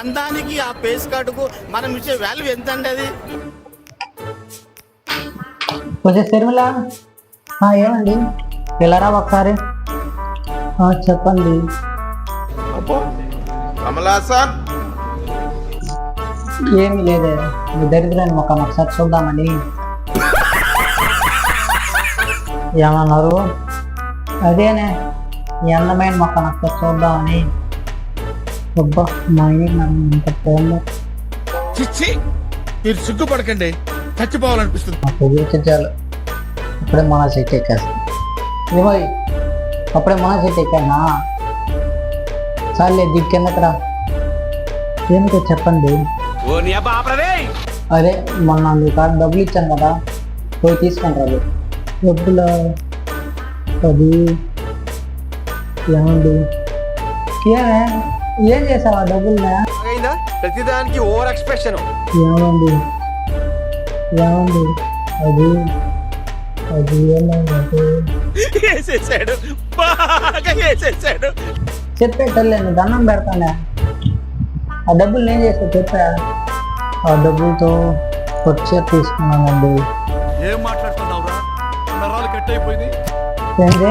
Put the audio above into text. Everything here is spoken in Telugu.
అందానికి ఆ ఫేస్ కార్డుకు మనం ఇచ్చే వాల్యూ ఎంత అండి అది? కొంచెం శర్మిల. ఆ, ఏమండి? వెళ్ళరా ఒకసారి? ఆ, చెప్పండి. అబ్బో కమలాసన్ ఏమీ లేదే. మీ దరిద్రాన్ని మొక్క ఒకసారి చూద్దామని ఏమన్నారు? అదేనే ఈ అందమైన మొక్క ఒకసారి చూద్దామని. అబ్బా మా ఇంత చిచ్చి మీరు సిగ్గుపడకండి. చచ్చిపోవాలనిపిస్తుంది. నాకు చూపించాలి అప్పుడే మన ఎక్కేస్తా ఏమో అప్పుడే మన చెట్టు ఎక్కానా చాలే దిక్కు కిందకరా ఏమిటో చెప్పండి. అదే మొన్న మీ కాడ డబ్బులు ఇచ్చాను కదా పోయి తీసుకుంటారు డబ్బులు? అది? ఏమండి? ఏమే? ఏం చేసావా డబ్బుల్నే అయిందా ప్రతిదానికి ఓవర్ ఎక్స్ప్రెషన్. ఏమండి? ఏమండి? అది అది ఏమైందంటే? వేసేసాడు. బాగా వేసేసాడు. చెప్పే తల్లి దండం పెడతానే. ఆ డబ్బులు నేను చేసా చెప్పా? ఆ డబ్బులతో వచ్చే తీసుకున్నానండి. ఏం మాట్లాడుతున్నావురా? నరాలు కట్ అయిపోయింది ఏంటి